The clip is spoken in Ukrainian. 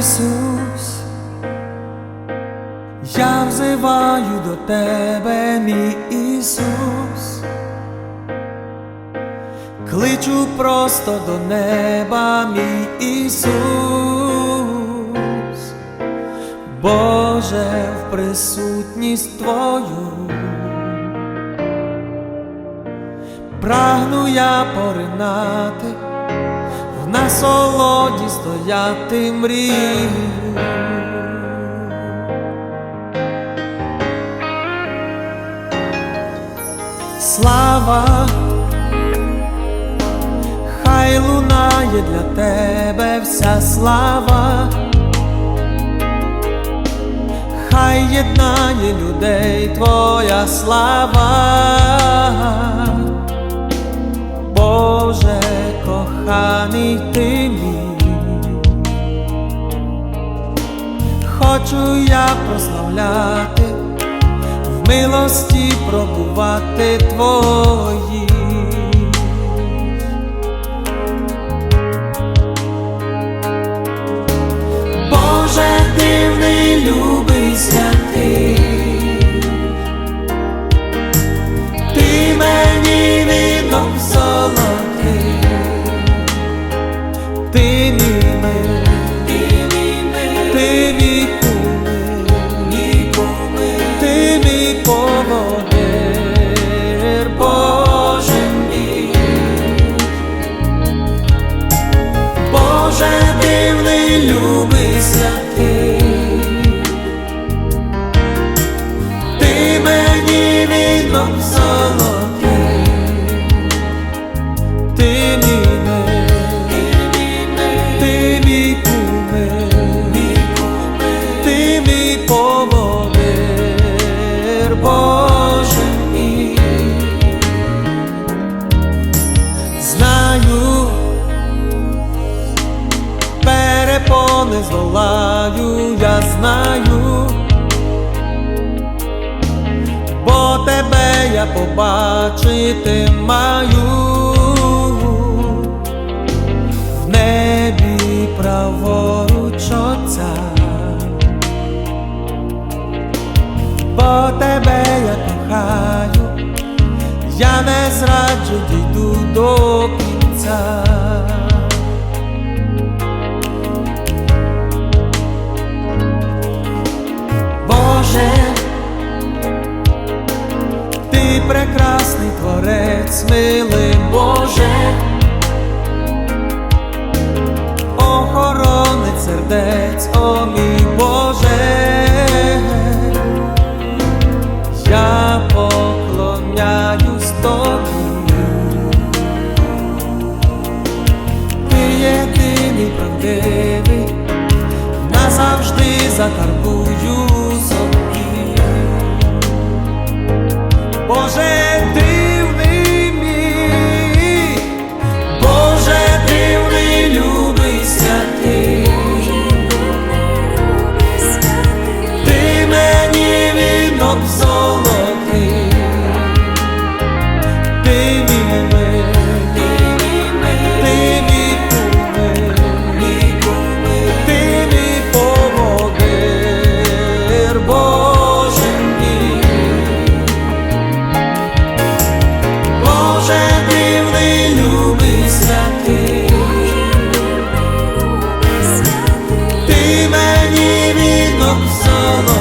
Ісус, я взиваю до Тебе, мій Ісус, кличу просто до неба, мій Ісус, Боже в присутність Твою. Прагну я поринати в насолоді стояти мрію. Слава, хай лунає для тебе вся слава, хай єднає людей твоя слава. Хочу я прославляти, в милості пробувати твої. Боже, дивний, любий святий, ти мені віном золотий, ти мій мир, ти мій кумир, любий святий, ти мені віном золотий, ти мій мир, ти мій кумир, ти мій поводир, перепони здолаю, я знаю, бо тебе я побачити маю. В небі праворуч Отця, бо тебе я кохаю, я не зраджу, дійду до кінця. Милий Боже, охоронець сердець, о мій Боже, я поклоняюсь тобі. Ти єдиний правдивий, назавжди закарбую собі. Боже поводир, Боже мій. Боже ти мені золотий.